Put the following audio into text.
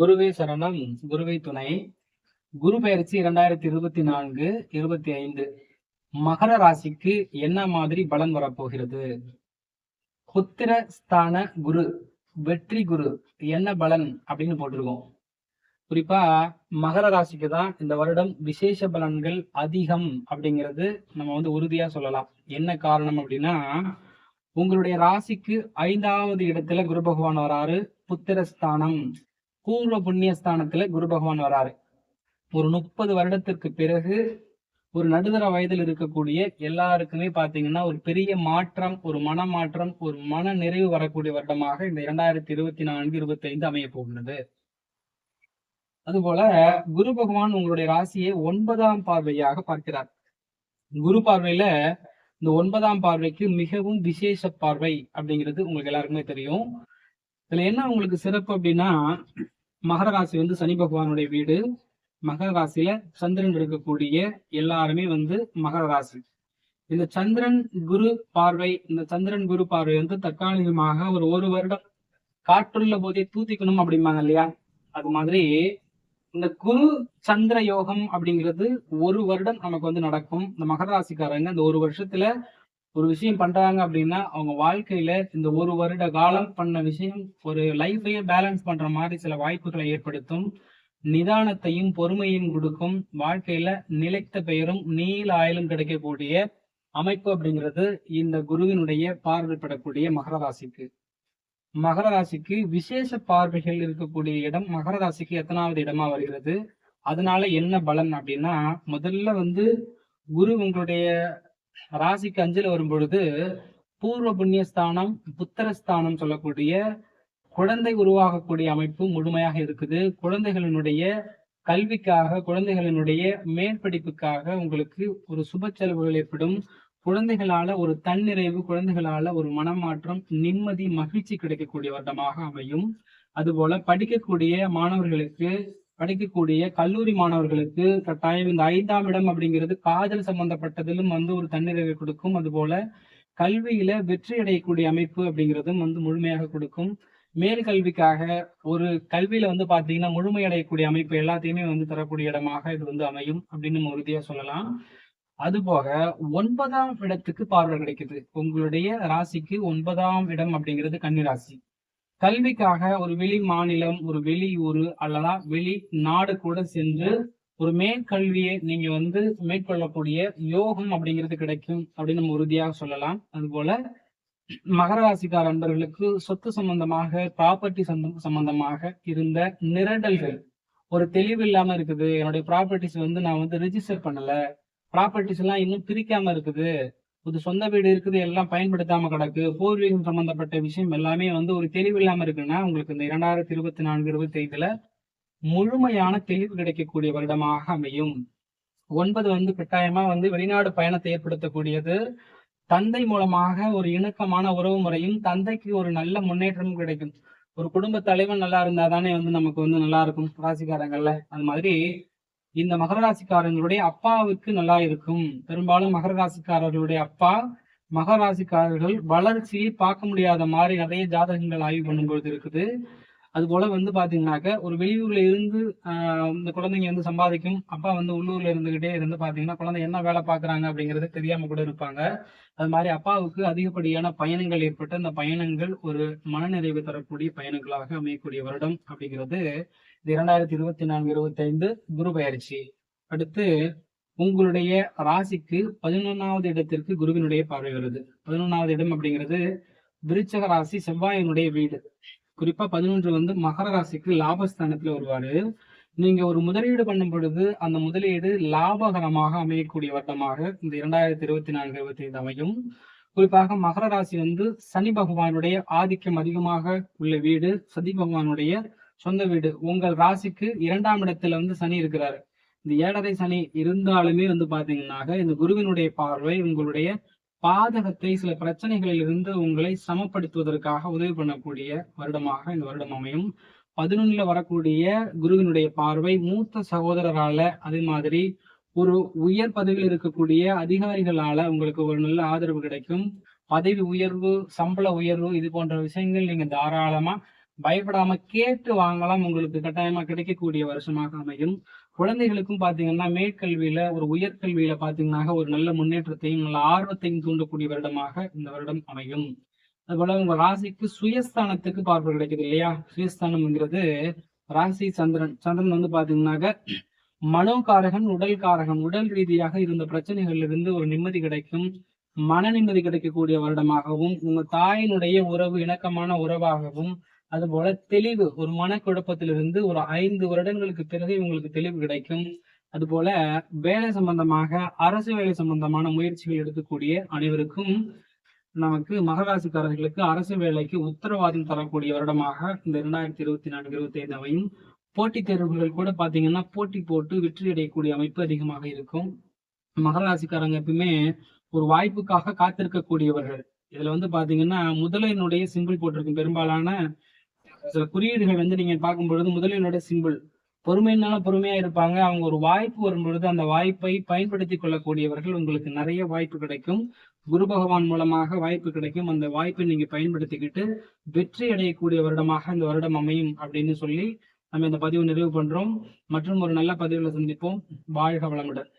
குருவே சரணம் குருவே துணை. குரு பயிற்சி இரண்டாயிரத்தி இருபத்தி நான்கு இருபத்தி ஐந்து. மகர ராசிக்கு என்ன மாதிரி பலன் வரப்போகிறது? புத்திர ஸ்தான குரு வெற்றி குரு என்ன பலன் அப்படின்னு போட்டிருக்கோம். குறிப்பா மகர ராசிக்கு தான் இந்த வருடம் விசேஷ பலன்கள் அதிகம் அப்படிங்கிறது நம்ம வந்து உறுதியா சொல்லலாம். என்ன காரணம் அப்படின்னா உங்களுடைய ராசிக்கு ஐந்தாவது இடத்துல குரு பகவான் வராரு புத்திரஸ்தானம் பூர்வ புண்ணிய ஸ்தானத்துல குரு பகவான் வராரு. ஒரு முப்பது வருடத்திற்கு பிறகு ஒரு நடுதர வயதில் இருக்கக்கூடிய எல்லாருக்குமே பாத்தீங்கன்னா ஒரு பெரிய மாற்றம் ஒரு மன மாற்றம் ஒரு மன நிறைவு வரக்கூடிய வருடமாக இந்த இரண்டாயிரத்தி இருபத்தி நான்கு இருபத்தி ஐந்து அமைய போகிறது அதுபோல குரு பகவான் உங்களுடைய ராசியை ஒன்பதாம் பார்வையாக பார்க்கிறார். குரு பார்வையில இந்த ஒன்பதாம் பார்வைக்கு மிகவும் விசேஷ பார்வை அப்படிங்கிறது உங்களுக்கு எல்லாருக்குமே தெரியும். இதுல என்ன உங்களுக்கு சிறப்பு அப்படின்னா மகர ராசி வந்து சனி பகவானுடைய வீடு. மகர ராசியில சந்திரன் இருக்கக்கூடிய எல்லாருமே வந்து மகர ராசி. இந்த சந்திரன் குரு பார்வை இந்த சந்திரன் குரு பார்வை வந்து தற்காலிகமாக ஒரு ஒரு வருடம் காற்றுள்ள போதே தூத்திக்கணும் அப்படிம்பாங்க இல்லையா? அது மாதிரி இந்த குரு சந்திர யோகம் அப்படிங்கிறது ஒரு வருடம் நமக்கு வந்து நடக்கும். இந்த மகர ராசிக்காரங்க இந்த ஒரு வருஷத்துல ஒரு விஷயம் பண்றாங்க அப்படின்னா அவங்க வாழ்க்கையில இந்த ஒரு வருட காலம் பண்ண விஷயம் ஒரு லைஃபையே பேலன்ஸ் பண்ற மாதிரி சில வாய்ப்புகளை ஏற்படுத்தும் நிதானத்தையும் பொறுமையும் கொடுக்கும் வாழ்க்கையில நிலைத்த பெயரும் நீல ஆயுளும் கிடைக்கக்கூடிய அமைப்பு அப்படிங்கிறது இந்த குருவினுடைய பார்வைப்படக்கூடிய மகர ராசிக்கு. மகர ராசிக்கு விசேஷ பார்வைகள் இருக்கக்கூடிய இடம் மகர ராசிக்கு எத்தனாவது இடமா வருகிறது? அதனால என்ன பலன் அப்படின்னா முதல்ல வந்து குரு உங்களுடைய ராசிக்கு அஞ்சில் வரும் பொழுது பூர்வ புண்ணியஸ்தானம் புத்திரஸ்தானம் சொல்லக்கூடிய குழந்தை உருவாகக்கூடிய அமைப்பு முழுமையாக இருக்குது. குழந்தைகளினுடைய கல்விக்காக குழந்தைகளினுடைய மேற்படிப்புக்காக உங்களுக்கு ஒரு சுப செலவுகள் ஏற்படும். குழந்தைகளால ஒரு தன்னிறைவு குழந்தைகளால ஒரு மனமாற்றம் நிம்மதி மகிழ்ச்சி கிடைக்கக்கூடிய வருடமாக அமையும். அதுபோல படிக்கக்கூடிய மாணவர்களுக்கு படிக்கக்கூடிய கல்லூரி மாணவர்களுக்கு கட்டாயம் இந்த ஐந்தாம் இடம் அப்படிங்கிறது காதல் சம்பந்தப்பட்டதிலும் வந்து ஒரு தன்னிறைவை கொடுக்கும். அதுபோல கல்வியில வெற்றி அடையக்கூடிய அமைப்பு அப்படிங்கிறதும் வந்து முழுமையாக கொடுக்கும். மேல் கல்விக்காக ஒரு கல்வியில வந்து பாத்தீங்கன்னா முழுமையடையக்கூடிய அமைப்பு எல்லாத்தையுமே வந்து தரக்கூடிய இடமாக இது வந்து அமையும் அப்படின்னு நம்ம உறுதியா சொல்லலாம். அதுபோக ஒன்பதாம் இடத்துக்கு பார்வை கிடைக்குது. உங்களுடைய ராசிக்கு ஒன்பதாம் இடம் அப்படிங்கிறது கன்னிராசி. கல்விக்காக ஒரு வெளி மாநிலம் ஒரு வெளியூர் அல்லதா வெளி நாடு கூட சென்று ஒரு மேற்கல்வியை நீங்க வந்து மேற்கொள்ளக்கூடிய யோகம் அப்படிங்கிறது கிடைக்கும் அப்படின்னு நம்ம உறுதியாக சொல்லலாம். அதுபோல மகர ராசிக்கார அன்பர்களுக்கு சொத்து சம்பந்தமாக ப்ராப்பர்ட்டி சம்பந்தமாக இருந்த நிரடல்கள் ஒரு தெளிவு இல்லாம இருக்குது. என்னுடைய ப்ராப்பர்ட்டிஸ் வந்து நான் வந்து ரிஜிஸ்டர் பண்ணல. ப்ராப்பர்ட்டிஸ் எல்லாம் இன்னும் பிரிக்காம இருக்குது. ஒரு சொந்த வீடு இருக்குது எல்லாம் பயன்படுத்தாம கிடக்கு. பூர்வீகம் சம்பந்தப்பட்ட விஷயம் எல்லாமே வந்து ஒரு தெளிவு இல்லாம இருக்குன்னா உங்களுக்கு இந்த இரண்டாயிரத்தி இருபத்தி நான்கு இருபத்தி ஐந்துல முழுமையான தெளிவு கிடைக்கக்கூடிய வருடமாக அமையும். ஒன்பது வந்து கட்டாயமா வந்து வெளிநாடு பயணத்தை ஏற்படுத்தக்கூடியது. தந்தை மூலமாக ஒரு இணக்கமான உறவு முறையும் தந்தைக்கு ஒரு நல்ல முன்னேற்றமும் கிடைக்கும். ஒரு குடும்ப தலைவன் நல்லா இருந்தா தானே வந்து நமக்கு வந்து நல்லா இருக்கும். ராசிக்காரங்கள்ல. அது மாதிரி இந்த மகர ராசிக்காரங்களுடைய அப்பாவுக்கு நல்லா இருக்கும். பெரும்பாலும் மகர ராசிக்காரர்களுடைய அப்பா மகர ராசிக்காரர்கள் வளர்ச்சியை பார்க்க முடியாத மாதிரி நிறைய ஜாதகங்கள் ஆய்வு பண்ணும்பொழுது இருக்குது. அது போல வந்து பாத்தீங்கன்னாக்க ஒரு வெளியூர்ல இருந்து ஆஹ் இந்த குழந்தைங்க வந்து சம்பாதிக்கும் அப்பா வந்து உள்ளூர்ல இருந்துகிட்டே இருந்து பாத்தீங்கன்னா குழந்தை என்ன வேலை பாக்குறாங்க அப்படிங்கறது தெரியாம கூட இருப்பாங்க. அது மாதிரி அப்பாவுக்கு அதிகப்படியான பயணங்கள் ஏற்பட்டு அந்த பயணங்கள் ஒரு மனநிறைவு தரக்கூடிய பயணங்களாக அமையக்கூடிய வருடம் அப்படிங்கிறது இது இரண்டாயிரத்தி இருபத்தி நான்கு இருபத்தி ஐந்து குரு பயிற்சி. அடுத்து உங்களுடைய ராசிக்கு பதினொன்னாவது இடத்திற்கு குருவினுடைய பார்வை வருது. பதினொன்னாவது இடம் அப்படிங்கிறது விருச்சக ராசி செவ்வாயினுடைய வீடு. குறிப்பா பதினொன்று வந்து மகர ராசிக்கு லாபஸ்தானத்துல வருவாரு. நீங்க ஒரு முதலீடு பண்ணும் பொழுது அந்த முதலீடு லாபகரமாக அமையக்கூடிய வருடமாக இந்த இரண்டாயிரத்தி இருபத்தி நான்கு இருபத்தி ஐந்து அமையும். குறிப்பாக மகர ராசி வந்து சனி பகவானுடைய ஆதிக்கம் அதிகமாக உள்ள வீடு. சதி பகவானுடைய சொந்த வீடு. உங்கள் ராசிக்கு இரண்டாம் இடத்துல வந்து சனி இருக்கிறாரு. இந்த ஏழரை சனி இருந்தாலுமே வந்து பாத்தீங்கன்னாக்க இந்த குருவினுடைய பார்வை உங்களுடைய பாதகத்தை சில பிரச்சனைகளில் இருந்து உங்களை சமப்படுத்துவதற்காக உதவி பண்ணக்கூடிய வருடமாக இந்த வருடம் அமையும். பதினொன்னுல வரக்கூடிய குருவினுடைய பார்வை மூத்த சகோதரரால அதே மாதிரி ஒரு உயர் பதவியில் இருக்கக்கூடிய அதிகாரிகளால உங்களுக்கு ஒரு நல்ல ஆதரவு கிடைக்கும். பதவி உயர்வு சம்பள உயர்வு இது போன்ற விஷயங்கள் நீங்க தாராளமா பயப்படாம கேட்டு வாங்கலாம். உங்களுக்கு கட்டாயமா கிடைக்கக்கூடிய வருஷமாக அமையும். குழந்தைகளுக்கும் பாத்தீங்கன்னா மேற்கல்வியில ஒரு உயர்கல்வியில பாத்தீங்கன்னா ஒரு நல்ல முன்னேற்றத்தையும் நல்ல ஆர்வத்தையும் தூண்டக்கூடிய வருடமாக இந்த வருடம் அமையும். அதுபோல உங்க ராசிக்கு சுயஸ்தானத்துக்கு பார்வை கிடைக்குது இல்லையா? சுயஸ்தானம்ங்கிறது ராசி சந்திரன். சந்திரன் வந்து பாத்தீங்கன்னாக்க மனோகாரகன் உடல் காரகன். உடல் ரீதியாக இருந்த பிரச்சனைகள்ல இருந்து ஒரு நிம்மதி கிடைக்கும். மன நிம்மதி கிடைக்கக்கூடிய வருடமாகவும் உங்க தாயினுடைய உறவு இணக்கமான உறவாகவும் அதுபோல தெளிவு ஒரு மனக்குழப்பத்திலிருந்து ஒரு ஐந்து வருடங்களுக்கு பிறகு உங்களுக்கு தெளிவு கிடைக்கும். அதுபோல வேலை சம்பந்தமாக அரசு வேலை சம்பந்தமான முயற்சிகள் எடுக்கக்கூடிய அனைவருக்கும் நமக்கு மகராசிக்காரர்களுக்கு அரசு வேலைக்கு உத்தரவாதம் தரக்கூடிய வருடமாக இந்த இரண்டாயிரத்தி இருபத்தி நான்கு இருபத்தி ஐந்து அமையும். போட்டித் தேர்வுகள் கூட பாத்தீங்கன்னா போட்டி போட்டு வெற்றி அடையக்கூடிய அமைப்பு அதிகமாக இருக்கும். மகராசிக்காரங்க எப்பவுமே ஒரு வாய்ப்புக்காக காத்திருக்கக்கூடியவர்கள். இதுல வந்து பாத்தீங்கன்னா முதலினுடைய சிம்பிள் போட்டிருக்கும். பெரும்பாலான சில குறியீடுகள் வந்து நீங்க பார்க்கும் பொழுது முதலினுடைய சிம்பிள் பொறுமையினால பொறுமையா இருப்பாங்க. அவங்க ஒரு வாய்ப்பு வரும் பொழுது அந்த வாய்ப்பை பயன்படுத்தி கொள்ளக்கூடியவர்கள் உங்களுக்கு நிறைய வாய்ப்பு கிடைக்கும். குரு பகவான் மூலமாக வாய்ப்பு கிடைக்கும். அந்த வாய்ப்பை நீங்க பயன்படுத்திக்கிட்டு வெற்றி அடையக்கூடிய வருடமாக இந்த வருடம் அமையும் அப்படின்னு சொல்லி நம்ம இந்த பதிவு நிறைவு பண்றோம். மற்றும் ஒரு நல்ல பதிவுல சந்திப்போம். வாழ்க வளமுடன்.